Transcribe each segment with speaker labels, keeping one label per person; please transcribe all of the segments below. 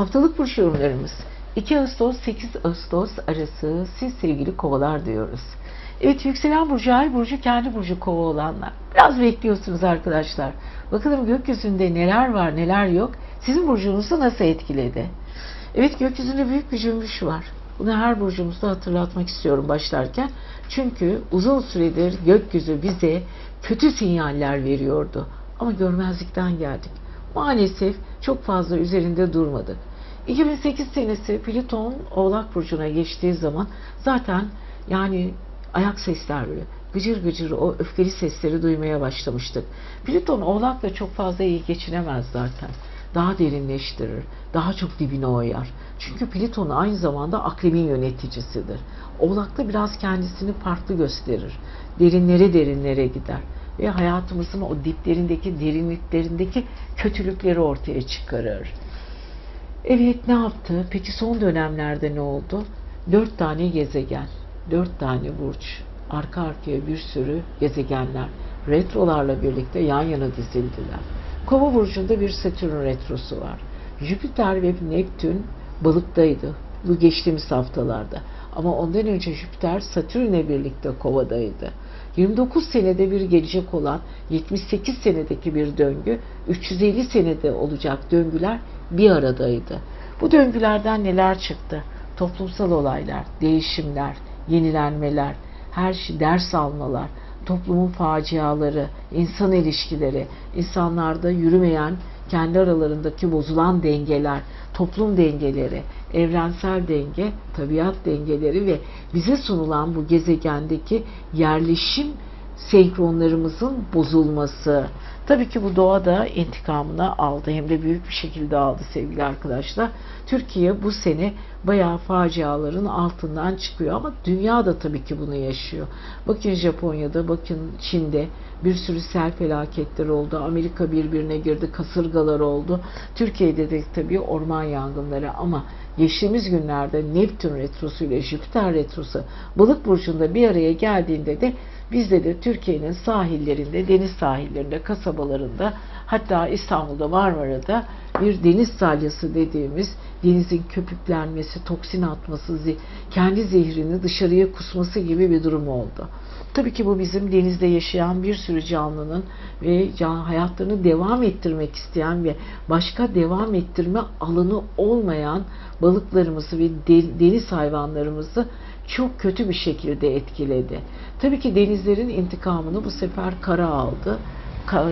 Speaker 1: Haftalık burç yorumlarımız 2 Ağustos 8 Ağustos arası siz sevgili kovalar diyoruz. Evet yükselen burcu ay burcu kendi burcu kova olanlar. Biraz bekliyorsunuz arkadaşlar. Bakalım gökyüzünde neler var neler yok. Sizin burcunuzu nasıl etkiledi? Evet gökyüzünde büyük bir cümbüş var. Bunu her burcumuzda hatırlatmak istiyorum başlarken. Çünkü uzun süredir gökyüzü bize kötü sinyaller veriyordu. Ama görmezlikten geldik. Maalesef çok fazla üzerinde durmadık. 2008 senesi Plüton Oğlak Burcu'na geçtiği zaman zaten yani ayak sesler böyle gıcır gıcır o öfkeli sesleri duymaya başlamıştık. Plüton Oğlak'la çok fazla iyi geçinemez zaten. Daha derinleştirir, daha çok dibine oyar. Çünkü Plüton aynı zamanda aklemin yöneticisidir. Oğlak'ta biraz kendisini farklı gösterir. Derinlere derinlere gider ve hayatımızın o diplerindeki, derinliklerindeki kötülükleri ortaya çıkarır. Evet ne yaptı? Peki son dönemlerde ne oldu? Dört tane gezegen, dört tane burç, arka arkaya bir sürü gezegenler retrolarla birlikte yan yana dizildiler. Kova burcunda bir Satürn retrosu var. Jüpiter ve Neptün balıktaydı bu geçtiğimiz haftalarda. Ama ondan önce Jüpiter Satürn'le birlikte kovadaydı. 29 senede bir gelecek olan 78 senedeki bir döngü 350 senede olacak döngüler bir aradaydı. Bu döngülerden neler çıktı? Toplumsal olaylar, değişimler, yenilenmeler, her şey ders almalar, toplumun faciaları, insan ilişkileri, insanlarda yürümeyen kendi aralarındaki bozulan dengeler, toplum dengeleri, evrensel denge, tabiat dengeleri ve bize sunulan bu gezegendeki yerleşim senkronlarımızın bozulması. Tabii ki bu doğada intikamını aldı hem de büyük bir şekilde aldı sevgili arkadaşlar. Türkiye bu sene bayağı faciaların altından çıkıyor ama dünya da tabii ki bunu yaşıyor. Bakın Japonya'da, bakın Çin'de bir sürü sel felaketleri oldu. Amerika birbirine girdi, kasırgalar oldu. Türkiye'de de tabii orman yangınları ama geçtiğimiz günlerde Neptün retrosu ile Jüpiter retrosu balık burcunda bir araya geldiğinde de bizde de Türkiye'nin sahillerinde, deniz sahillerinde, kasabalarında hatta İstanbul'da Marmara'da bir deniz salyası dediğimiz denizin köpüklenmesi, toksin atması, kendi zehrini dışarıya kusması gibi bir durum oldu. Tabii ki bu bizim denizde yaşayan bir sürü canlının ve can hayatlarını devam ettirmek isteyen ve başka devam ettirme alanı olmayan balıklarımızı ve deniz hayvanlarımızı çok kötü bir şekilde etkiledi. Tabii ki denizlerin intikamını bu sefer kara aldı.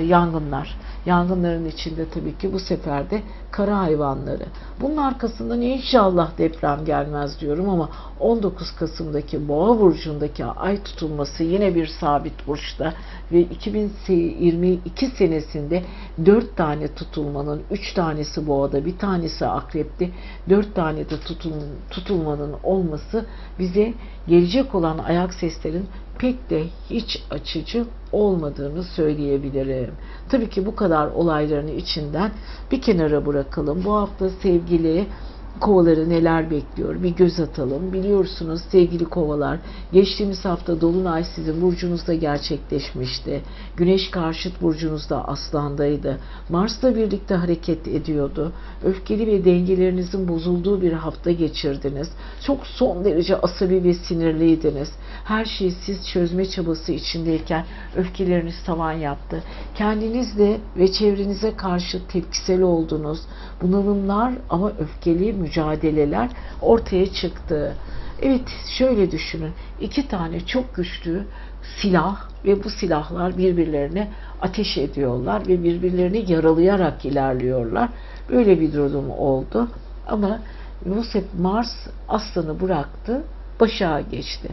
Speaker 1: Yangınlar. Yangınların içinde tabii ki bu sefer de kara hayvanları. Bunun arkasından inşallah deprem gelmez diyorum ama 19 Kasım'daki Boğa burcundaki ay tutulması yine bir sabit burçta ve 2022 senesinde 4 tane tutulmanın 3 tanesi Boğa'da bir tanesi Akrep'te 4 tane de tutul, tutulmanın olması bize gelecek olan ayak seslerin pek de hiç açıcı olmadığını söyleyebilirim. Tabii ki bu kadar olayların içinden bir kenara bırakalım. Bu hafta sevgili kovaları neler bekliyor bir göz atalım. Biliyorsunuz sevgili kovalar geçtiğimiz hafta Dolunay sizin burcunuzda gerçekleşmişti. Güneş karşıt burcunuzda aslandaydı. Mars'la birlikte hareket ediyordu. Öfkeli ve dengelerinizin bozulduğu bir hafta geçirdiniz. Çok son derece asabi ve sinirliydiniz. Her şeyi siz çözme çabası içindeyken öfkeleriniz tavan yaptı. Kendinizle ve çevrenize karşı tepkisel oldunuz. Bunalımlar ama öfkeli mücadeleler ortaya çıktı. Evet şöyle düşünün. iki tane çok güçlü silah ve bu silahlar birbirlerine ateş ediyorlar ve birbirlerini yaralayarak ilerliyorlar. Böyle bir durum oldu. Ama bu Mars aslanı bıraktı, Başak'a geçti.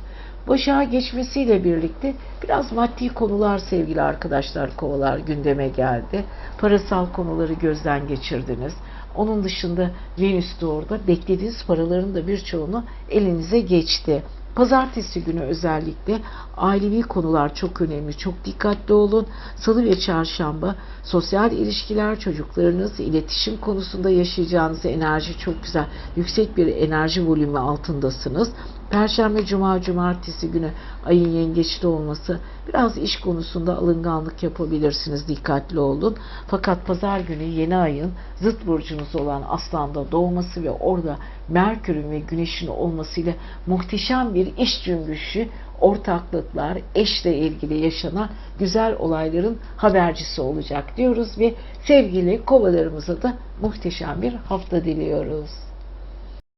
Speaker 1: Başak'a geçmesiyle birlikte biraz maddi konular sevgili arkadaşlar kovalar gündeme geldi. Parasal konuları gözden geçirdiniz. Onun dışında Venüs de orada beklediğiniz paraların da birçoğunu elinize geçti. Pazartesi günü özellikle ailevi konular çok önemli. Çok dikkatli olun. Salı ve çarşamba sosyal ilişkiler, çocuklarınız, iletişim konusunda yaşayacağınız enerji çok güzel. Yüksek bir enerji volümü altındasınız. Perşembe, Cuma, Cumartesi günü ayın yengeçli olması biraz iş konusunda alınganlık yapabilirsiniz. Dikkatli olun. Fakat pazar günü yeni ayın zıt burcunuz olan Aslan'da doğması ve orada Merkür'ün ve Güneş'in olmasıyla muhteşem bir iş cümbüşü, ortaklıklar, eşle ilgili yaşanan güzel olayların habercisi olacak diyoruz ve sevgili kovalarımıza da muhteşem bir hafta diliyoruz.